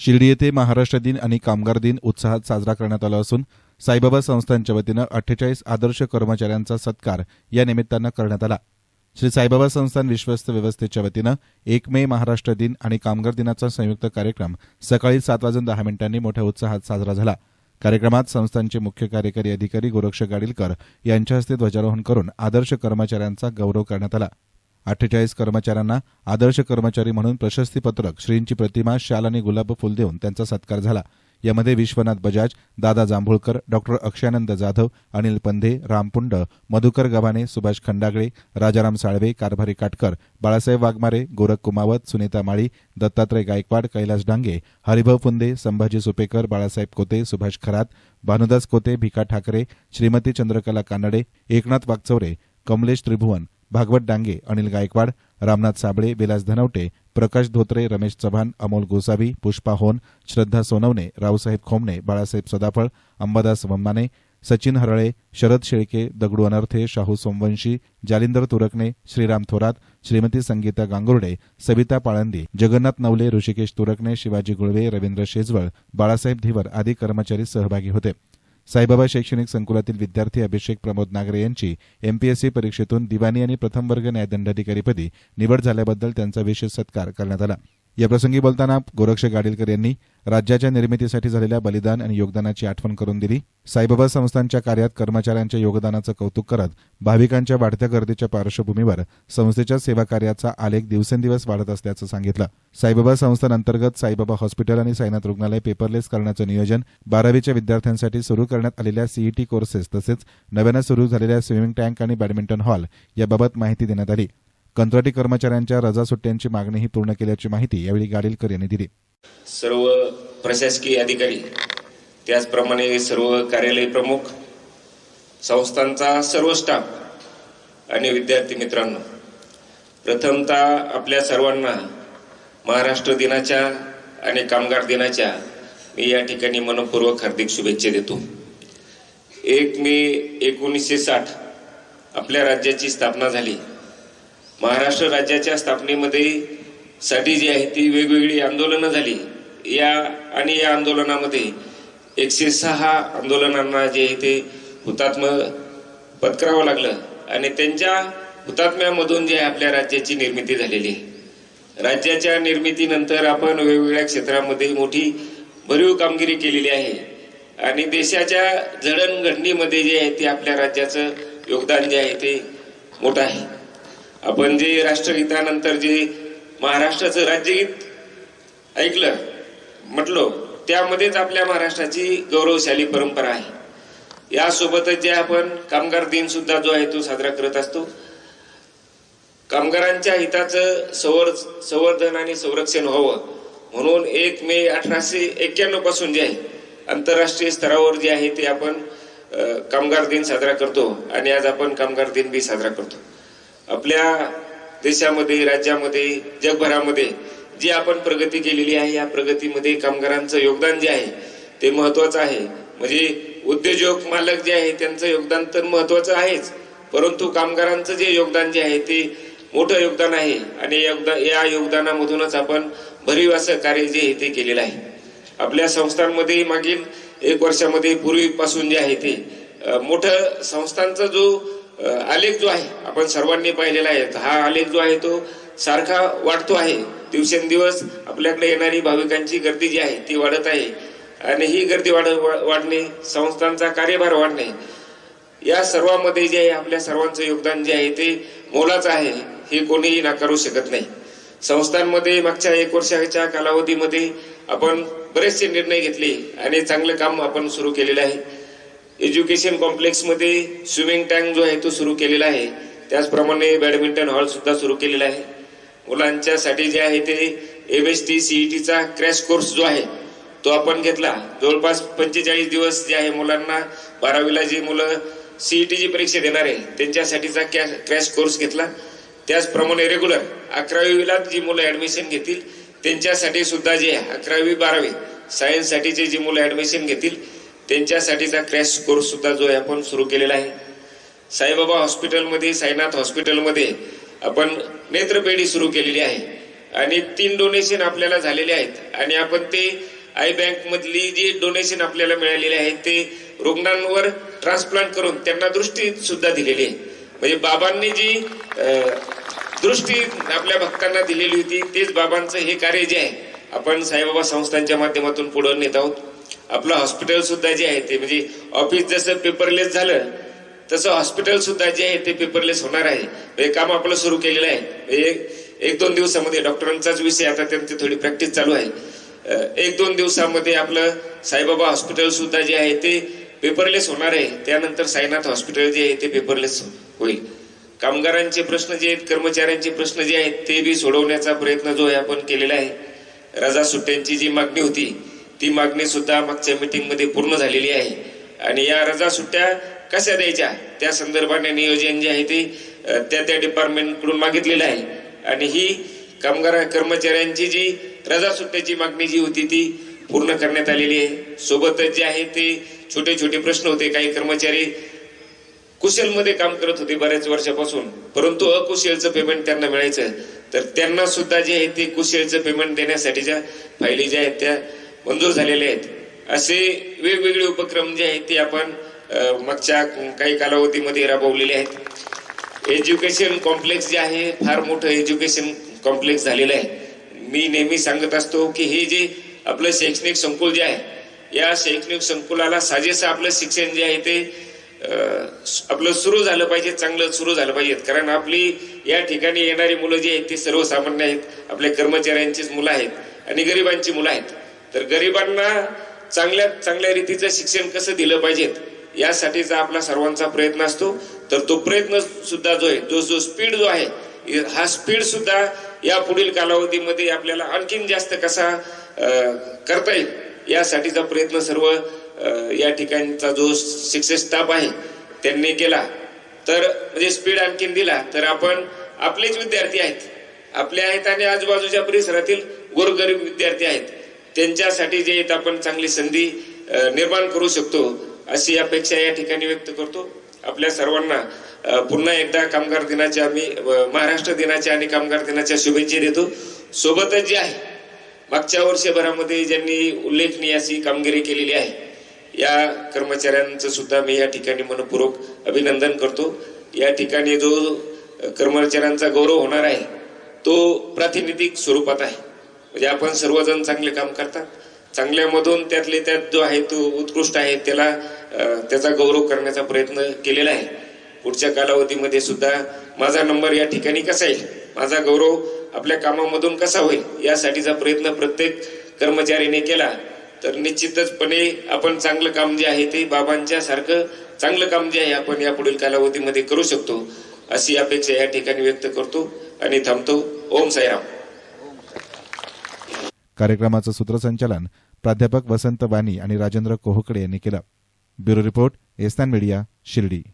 शिर्डी येथे महाराष्ट्र दिन आणि कामगार दिन उत्साहात साजरा करण्यात आला असून साईबाबा संस्थांच्या वतीनं अठ्ठेचाळीस आदर्श कर्मचाऱ्यांचा सत्कार या निमित्तानं करण्यात आला. श्री साईबाबा संस्थान विश्वस्त व्यवस्थेच्या वतीनं एक मे महाराष्ट्र दिन आणि कामगार दिनाचा संयुक्त कार्यक्रम सकाळी सात वाजून दहा मिनिटांनी मोठ्या उत्साहात साजरा झाला. कार्यक्रमात संस्थांचे मुख्य कार्यकारी अधिकारी गोरक्ष गाडीलकर यांच्या हस्ते ध्वजारोहण करून आदर्श कर्मचाऱ्यांचा गौरव करण्यात आला. अठ्ठेचाळीस कर्मचाऱ्यांना आदर्श कर्मचारी म्हणून प्रशस्तीपत्रक श्रींची प्रतिमा शाल आणि गुलाब फुल देऊन त्यांचा सत्कार झाला. यामध्ये विश्वनाथ बजाज दादा जांभूळकर डॉक्टर अक्षयानंद जाधव अनिल पंधे रामपुंड मधुकर गव्हाणे सुभाष खंडागळे राजाराम साळवे कारभारी काटकर बाळासाहेब वाघमारे गोरख कुमावत सुनीता माळी दत्तात्रय गायकवाड कैलास डांगे हरिभाऊ फुंदे संभाजी सुपेकर बाळासाहेब कोते सुभाष खरात भानुदास कोते भिका ठाकरे श्रीमती चंद्रकला कानडे एकनाथ वागचौरे कमलेश त्रिभुवन भागवत डांगे अनिल गायकवाड रामनाथ साबळे विलास धनवटे प्रकाश धोत्रे रमेश चव्हाण अमोल गोसावी पुष्पा होन श्रद्धा सोनवणे रावसाहेब खोमणे बाळासाहेब सदाफळ अंबादास वम्माने सचिन हरळे शरद शेळके दगडू अनर्थे शाहू सोमवंशी जालिंदर तुरकणे श्रीराम थोरात श्रीमती संगीता गांगुर्डे सविता पाळंदी जगन्नाथ नवले ऋषिकेश तुरकणे शिवाजी गुळवे रवींद्र शेजवळ बाळासाहेब धिवर आदी कर्मचारी सहभागी होते. साईबाबा शैक्षणिक संकुलातील विद्यार्थी अभिषेक प्रमोद नागरे यांची एमपीएससी परीक्षेतून दिवाणी आणि प्रथम वर्ग न्यायदंडाधिकारीपदी निवड झाल्याबद्दल त्यांचा विशेष सत्कार करण्यात आला. याप्रसंगी बोलताना गोरक्ष गाडीलकर यांनी राज्याच्या निर्मितीसाठी झालेल्या बलिदान आणि योगदानाची आठवण करून दिली. साईबाबा संस्थांच्या कार्यात कर्मचाऱ्यांच्या योगदानाचं कौतुक करत भाविकांच्या वाढत्या गर्दीच्या पार्श्वभूमीवर संस्थेच्या सेवा कार्याचा आलेख दिवसेंदिवस वाढत असल्याचं सांगितलं. साईबाबा संस्थांअंतर्गत साईबाबा हॉस्पिटल आणि साईनाथ रुग्णालय पेपरलेस करण्याचं नियोजन बारावीच्या विद्यार्थ्यांसाठी सुरू करण्यात आलेल्या सीईटी कोर्सेस तसेच नव्यानं सुरू झालेल्या स्विमिंग टँक आणि बॅडमिंटन हॉल याबाबत माहिती देण्यात आली. कंत्राटी कर्मचाऱ्यांच्या रजा सुट्ट्यांची मागणीही पूर्ण केल्याची माहिती यावेळी गाडीलकर यांनी दिली. सर्व प्रशासकीय अधिकारी त्याचप्रमाणे सर्व कार्यालय प्रमुख संस्थांचा सर्व स्टाफ आणि विद्यार्थी मित्रांनो प्रथमतः आपल्या सर्वांना महाराष्ट्र दिनाच्या आणि कामगार दिनाच्या मी या ठिकाणी मनपूर्वक हार्दिक शुभेच्छा देतो. एक मे एकोणीसशे साठ आपल्या राज्याची स्थापना झाली. महाराष्ट्र राज्याच्या स्थापनेमध्ये साठी जी आहे ती वेगवेगळी आंदोलनं झाली. या आणि या आंदोलनामध्ये एकशे सहा आंदोलनांना जे आहे ते हुतात्म पत्करावं लागलं. आणि त्यांच्या हुतात्म्यामधून जे आहे आपल्या राज्याची निर्मिती झालेली आहे. राज्याच्या निर्मितीनंतर आपण वेगवेगळ्या क्षेत्रामध्ये मोठी भरीव कामगिरी केलेली आहे. आणि देशाच्या जडणघडणीमध्ये जे आहे ते आपल्या राज्याचं योगदान जे आहे ते मोठं आहे. आपण जे राष्ट्रगीतानंतर जे महाराष्ट्राचं राज्यगीत ऐकलं म्हटलो त्यामध्येच आपल्या महाराष्ट्राची गौरवशाली परंपरा आहे. यासोबतच जे आपण कामगार दिन सुद्धा जो आहे तो साजरा करत असतो कामगारांच्या हिताचं संवर संवर्धन आणि संरक्षण व्हावं म्हणून एक मे अठराशे एक्क्याण्णवपासून जे आहे आंतरराष्ट्रीय स्तरावर जे आहे ते आपण कामगार दिन साजरा करतो आणि आज आपण कामगार दिन बी साजरा करतो. आपल्या देशामध्ये राज्यामध्ये जगभरामध्ये जी आपण प्रगती केलेली आहे या प्रगतीमध्ये कामगारांचं योगदान जे आहे ते महत्वाचं आहे. म्हणजे उद्योजक मालक जे आहे त्यांचं योगदान तर महत्वाचं आहेच. परंतु कामगारांचं जे योगदान जे आहे ते मोठं योगदान आहे. आणि योगदान या योगदानामधूनच आपण भरीव असं कार्य जे आहे ते केलेलं आहे. आपल्या संस्थांमध्ये मागील एक वर्षामध्ये पूर्वीपासून जे आहे ते मोठं संस्थांचा जो आलेख जो आहे आपण सर्वांनी पाहिलेला आहे हा आलेख जो आहे तो सारखा वाढतो आहे. दिवसेंदिवस आपल्याकडे येणारी भाविकांची गर्दी जी आहे ती वाढत आहे. आणि ही गर्दी वाढ वाढणे संस्थांचा कार्यभार वाढणे या सर्वांमध्ये जे आहे आपल्या सर्वांचं योगदान जे आहे ते मोलाचं आहे हे कोणीही नाकारू शकत नाही. संस्थांमध्ये मागच्या एक वर्षाच्या कालावधीमध्ये आपण बरेचसे निर्णय घेतले आणि चांगलं काम आपण सुरू केलेलं आहे. एज्युकेशन कॉम्प्लेक्समध्ये स्विमिंग टँक जो आहे तो सुरू केलेला आहे. त्याचप्रमाणे बॅडमिंटन हॉलसुद्धा सुरू केलेला आहे. मुलांच्यासाठी जे आहे ते एम एस टी सीईटीचा क्रॅश कोर्स जो आहे तो आपण घेतला. जवळपास पंचेचाळीस दिवस जे आहे मुलांना बारावीला जी मुलं सीईटीची परीक्षा देणार आहे त्यांच्यासाठीचा क्रॅश कोर्स घेतला. त्याचप्रमाणे रेग्युलर अकरावीला जी मुलं ॲडमिशन घेतील त्यांच्यासाठी सुद्धा जे आहे अकरावी बारावी सायन्ससाठीचे जी मुलं ॲडमिशन घेतील त्यांच्यासाठीचा क्रॅश कोर्स सुद्धा जो आहे आपण सुरू केलेला आहे. साईबाबा हॉस्पिटलमध्ये साईनाथ हॉस्पिटलमध्ये आपण नेत्रपेढी सुरू केलेली आहे. आणि तीन डोनेशन आपल्याला झालेले आहेत. आणि आपण ते आय बँकमधली जी डोनेशन आपल्याला मिळालेले आहेत ते रुग्णांवर ट्रान्सप्लांट करून त्यांना दृष्टी सुद्धा दिलेली आहे. म्हणजे बाबांनी जी दृष्टी आपल्या भक्तांना दिलेली होती तेच बाबांचं हे कार्य जे आहे आपण साईबाबा संस्थांच्या माध्यमातून पुढे नेत आहोत. आपलं हॉस्पिटल सुद्धा जे आहे ते म्हणजे ऑफिस जसं पेपरलेस झालं तसं हॉस्पिटल सुद्धा जे आहे ते पेपरलेस होणार आहे. हे काम आपलं सुरू केलेलं आहे. एक एक दोन दिवसामध्ये डॉक्टरांचाच विषय आता त्यांची थोडी प्रॅक्टिस चालू आहे. एक दोन दिवसामध्ये आपलं साईबाबा हॉस्पिटल सुद्धा जे आहे ते पेपरलेस होणार आहे. त्यानंतर साईनाथ हॉस्पिटल जे आहे ते पेपरलेस होईल. कामगारांचे प्रश्न जे आहेत कर्मचाऱ्यांचे प्रश्न जे आहेत ते बी सोडवण्याचा प्रयत्न जो आहे आपण केलेला आहे. रजा सुट्ट्यांची जी मागणी होती ती मागणी सुद्धा मागच्या मीटिंगमध्ये पूर्ण झालेली आहे. आणि या रजा सुट्ट्या कशा द्यायच्या? त्या संदर्भाने नियोजन जे आहे ते त्या त्या डिपार्टमेंटकडून मागितलेलं आहे. आणि ही कामगार कर्मचाऱ्यांची जी रजा सुट्ट्याची मागणी जी होती ती पूर्ण करण्यात आलेली आहे. सोबतच जे आहे ते छोटे छोटे प्रश्न होते. काही कर्मचारी कुशलमध्ये काम करत होते बऱ्याच वर्षापासून. परंतु अकुशलचं पेमेंट त्यांना मिळायचं. तर त्यांना सुद्धा जे आहे ते कुशलचं पेमेंट देण्यासाठीच्या फायली ज्या आहेत त्या मंजूर झालेले आहेत. असे वेगवेगळे उपक्रम जे आहेत ते आपण मागच्या काही कालावधीमध्ये राबवलेले आहेत. एज्युकेशन कॉम्प्लेक्स जे आहे फार मोठं एज्युकेशन कॉम्प्लेक्स झालेलं आहे. मी नेहमी सांगत असतो की हे जे आपलं शैक्षणिक संकुल जे आहे या शैक्षणिक संकुलाला साजेसं आपलं शिक्षण जे आहे ते आपलं सुरू झालं पाहिजे चांगलं सुरू झालं पाहिजे. कारण आपली या ठिकाणी येणारी मुलं जी आहेत ती सर्वसामान्य आहेत. आपल्या कर्मचाऱ्यांचीच मुलं आहेत आणि गरिबांची मुलं आहेत. तर गरिबांना चांगल्या चांगल्या रीतीचं शिक्षण कसं दिलं पाहिजेत यासाठीचा आपला सर्वांचा प्रयत्न असतो. तर तो प्रयत्न सुद्धा जो आहे जो जो स्पीड जो आहे हा स्पीड सुद्धा या पुढील कालावधीमध्ये आपल्याला आणखीन जास्त कसा करता येईल यासाठीचा प्रयत्न सर्व या ठिकाणचा जो शिक्षक स्टाफ आहे त्यांनी केला. तर म्हणजे स्पीड आणखीन दिला तर आपण आपलेच विद्यार्थी आहेत. आपले आहेत आणि आजूबाजूच्या परिसरातील गोरगरीब विद्यार्थी आहेत. त्यांच्यासाठी जे आहेत आपण चांगली संधी निर्माण करू शकतो अशी अपेक्षा या ठिकाणी व्यक्त करतो. आपल्या सर्वांना पुन्हा एकदा कामगार दिनाच्या मी महाराष्ट्र दिनाच्या आणि कामगार दिनाच्या शुभेच्छा देतो. सोबतच जे आहे मागच्या वर्षभरामध्ये ज्यांनी उल्लेखनीय अशी कामगिरी केलेली आहे या कर्मचाऱ्यांचं सुद्धा मी या ठिकाणी मनपूर्वक अभिनंदन करतो. या ठिकाणी जो कर्मचाऱ्यांचा गौरव होणार आहे तो प्रातिनिधिक स्वरूपात आहे. म्हणजे आपण सर्वजण चांगले काम करतात. चांगल्यामधून त्यातले त्यात जो आहे तो उत्कृष्ट आहे त्याला त्याचा गौरव करण्याचा प्रयत्न केलेला आहे. पुढच्या कालावधीमध्ये सुद्धा माझा नंबर या ठिकाणी कसा येईल? माझा गौरव आपल्या कामामधून कसा होईल? यासाठीचा प्रयत्न प्रत्येक कर्मचाऱ्याने केला. तर निश्चितचपणे आपण चांगलं काम जे आहे ते बाबांच्या सारखं चांगलं काम जे आहे आपण या पुढील कालावधीमध्ये करू शकतो अशी अपेक्षा या ठिकाणी व्यक्त करतो आणि थांबतो. ओम साईराम. कार्यक्रमाचं सूत्रसंचालन प्राध्यापक वसंत वाणी आणि राजेंद्र कोहकडे यांनी केलं. ब्युरो रिपोर्ट एस्तान मीडिया शिर्डी.